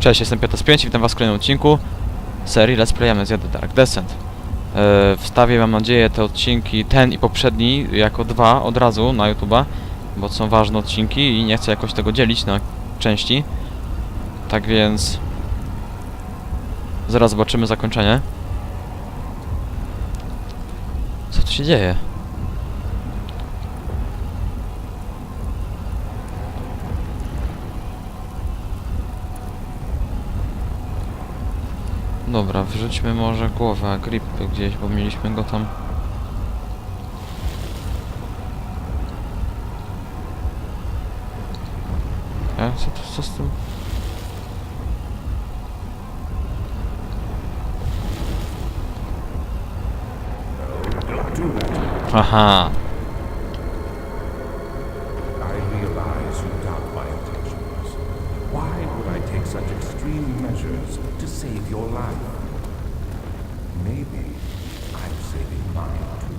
Cześć, jestem Piotr 5 witam was w kolejnym odcinku serii Let's Play Amnesia The Dark Descent. E, wstawię, mam nadzieję, te odcinki, ten i poprzedni, jako dwa od razu na YouTube'a, bo to są ważne odcinki i nie chcę jakoś tego dzielić na części. Tak więc... Zaraz zobaczymy zakończenie. Co tu się dzieje? Dobra, wrzućmy może głowę Agripy gdzieś, bo mieliśmy go tam. E, co, to, co z tym? Aha, Maybe I'm saving mine too.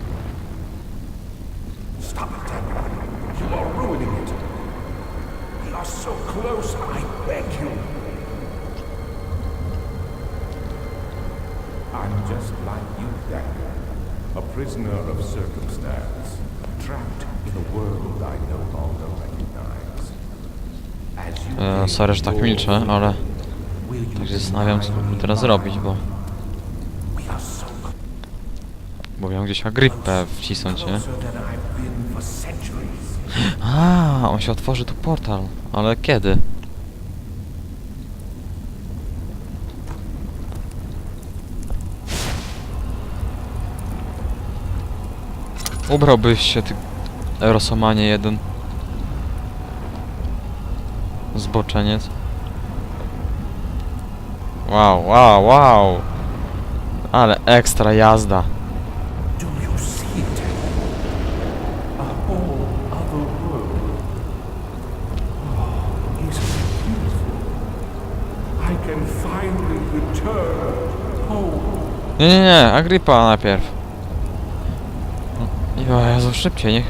Stop it, Daniel. You are ruining it. We are so close, I beg you. I'm just like you, Daniel. A prisoner of circumstance, trapped in a world I no longer recognize. As you e, sorry, że tak milczę, ale tak zastanawiam, co teraz mine? zrobić, bo, We are so bo miałem gdzieś Agripę wcisnąć, nie? A, on się otworzy tu portal, ale kiedy? Ubrałbyś się, ty Rosomanie jeden. Zboczeniec. Wow, wow, wow! Ale ekstra jazda. Do you see it? A whole other world. Oh, isn't it beautiful? I can finally return home. Nie, nie, nie, Agripa najpierw. Jo, Jezu, szybciej, niech...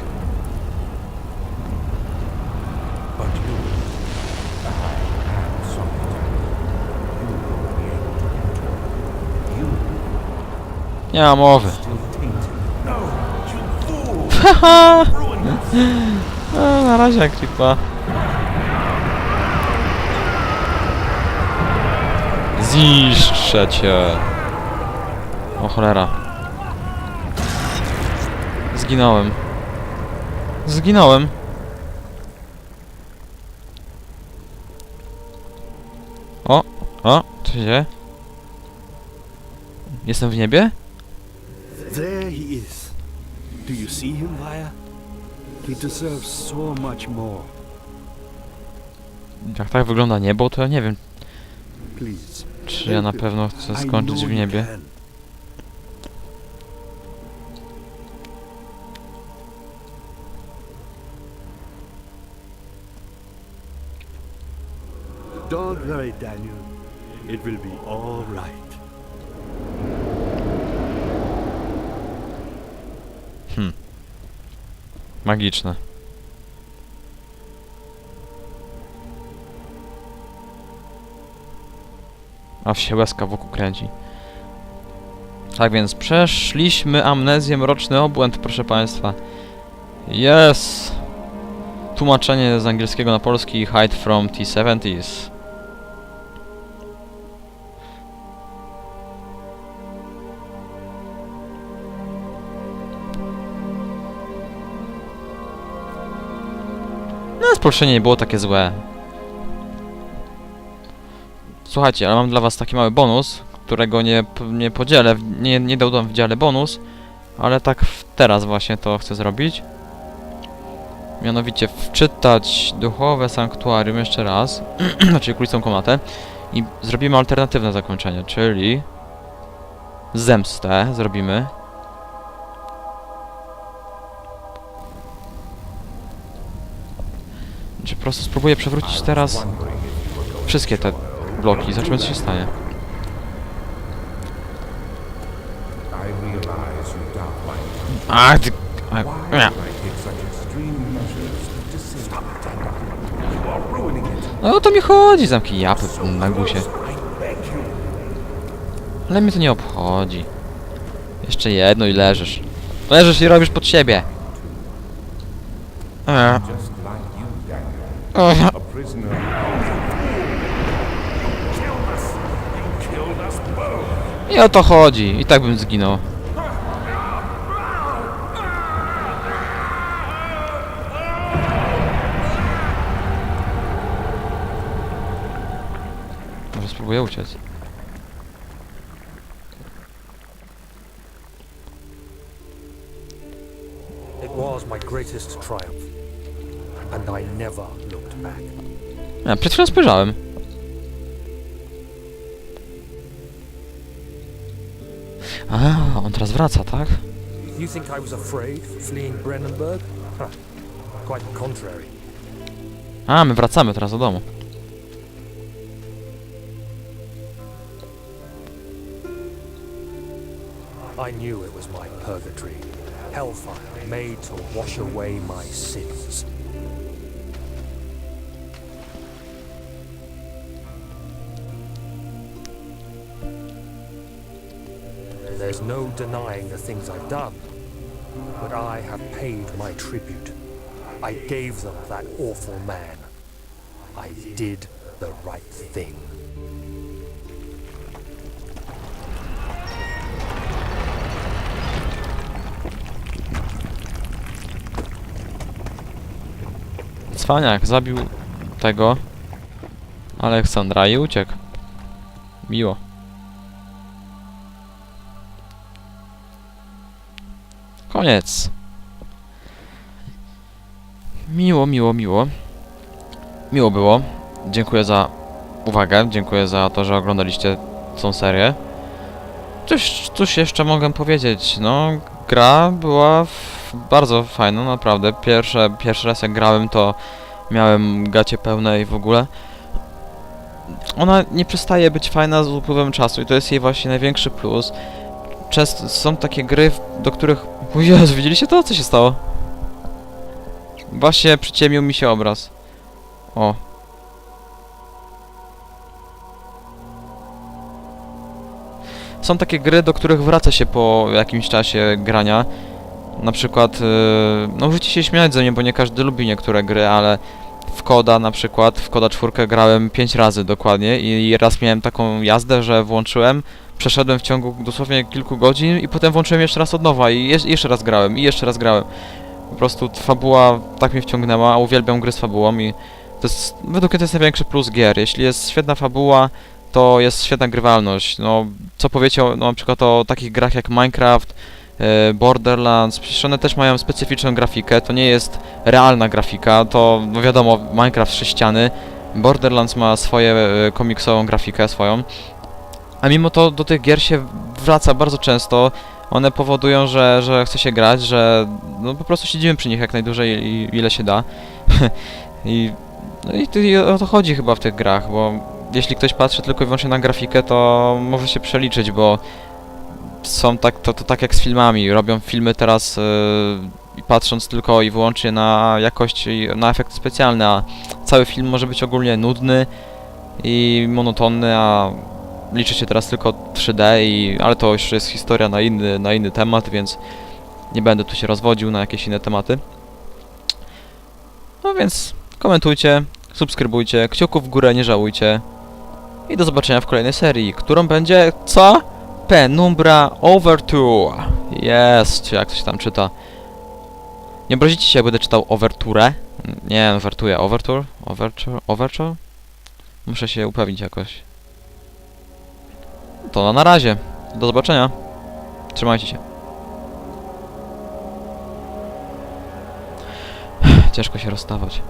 Nie ma mowy. No! Haha! No, na razie Agripa. Zniszczę cię. O cholera. Zginąłem. Zginąłem. O, o, co się dzieje? Jestem w niebie? There he is. Do you see him, Vaya? He deserves so much more. Jak tak wygląda niebo, to ja nie wiem, Please. Czy ja na pewno chcę skończyć w niebie. Don't worry, Daniel. It will be all right. Magiczne. A się łezka wokół kręci. Tak więc przeszliśmy amnezję, mroczny obłęd, proszę państwa. Yes! Tłumaczenie z angielskiego na polski Hide from T-70s. No, spolszczenie nie było takie złe. Słuchajcie, ale mam dla was taki mały bonus, którego nie, nie podzielę, nie, nie dodam w dziale bonus, ale tak teraz właśnie to chcę zrobić. Mianowicie wczytać duchowe sanktuarium jeszcze raz, znaczy kulisą komnatę i zrobimy alternatywne zakończenie, czyli zemstę zrobimy. Czy po prostu spróbuję przewrócić teraz wszystkie te bloki, zobaczymy co się stanie. Ach, ty A- nie. No o to mi chodzi, zamknij japy na gusie. Ale mnie to nie obchodzi. Jeszcze jedno i leżysz. Leżysz i robisz pod siebie. E, Just like you, Daniel. e, A prisoner. Killed us. You killed us I o to chodzi. I tak bym zginął. Może spróbuję uciec. It was my greatest triumph, and I never looked back. Ja, przed chwilą spojrzałem. A, on teraz wraca, tak? You think I was afraid fleeing Brennenburg? Huh. Quite the contrary. A, my wracamy teraz do domu. I knew it was my purgatory, hellfire made to wash away my sins. There's no denying the things I've done, but I have paid my tribute. I gave them that awful man. I did the right thing. Cwaniak zabił tego Aleksandra i uciekł. Miło. Koniec. Miło, miło, miło. Miło było. Dziękuję za uwagę. Dziękuję za to, że oglądaliście tą serię. Cóż, cóż jeszcze mogę powiedzieć? No, gra była bardzo fajna, naprawdę. Pierwsze, pierwszy raz jak grałem, to miałem gacie pełne i w ogóle. Ona nie przestaje być fajna z upływem czasu i to jest jej właśnie największy plus. Często są takie gry, do których... O widzieliście to? Co się stało? Właśnie przyciemnił mi się obraz. O. Są takie gry, do których wraca się po jakimś czasie grania. Na przykład, yy, no możecie się śmiać ze mnie, bo nie każdy lubi niektóre gry, ale w Koda na przykład, w Koda 4 grałem 5 razy dokładnie i raz miałem taką jazdę, że włączyłem, przeszedłem w ciągu dosłownie kilku godzin i potem włączyłem jeszcze raz od nowa i jeszcze raz grałem i jeszcze raz grałem. Po prostu fabuła tak mnie wciągnęła, a uwielbiam gry z fabułą i to jest, według mnie to jest największy plus gier. Jeśli jest świetna fabuła, to jest świetna grywalność. No, co powiecie o, no, na przykład o takich grach jak Minecraft, e, Borderlands, przecież one też mają specyficzną grafikę, to nie jest realna grafika, to no wiadomo, Minecraft sześciany, Borderlands ma swoje e, komiksową grafikę swoją, a mimo to do tych gier się wraca bardzo często, one powodują, że, że chce się grać, że no po prostu siedzimy przy nich jak najdłużej i, ile się da. I, no i, i o to chodzi chyba w tych grach, bo jeśli ktoś patrzy tylko i wyłącznie na grafikę, to może się przeliczyć, bo są tak, to, to tak jak z filmami. Robią filmy teraz yy, patrząc tylko i wyłącznie na jakość na efekty specjalne, a cały film może być ogólnie nudny i monotonny, a liczy się teraz tylko 3D, i, ale to już jest historia na inny, na inny temat, więc nie będę tu się rozwodził na jakieś inne tematy. No więc komentujcie, subskrybujcie, kciuków w górę nie żałujcie i do zobaczenia w kolejnej serii, którą będzie co? Penumbra Overture. Jest, jak to się tam czyta. Nie obrazicie się, jak będę czytał Overture? Nie, Overture, Overture? Overture? Overture? Muszę się upewnić jakoś. To na razie. Do zobaczenia. Trzymajcie się. Ciężko się rozstawać.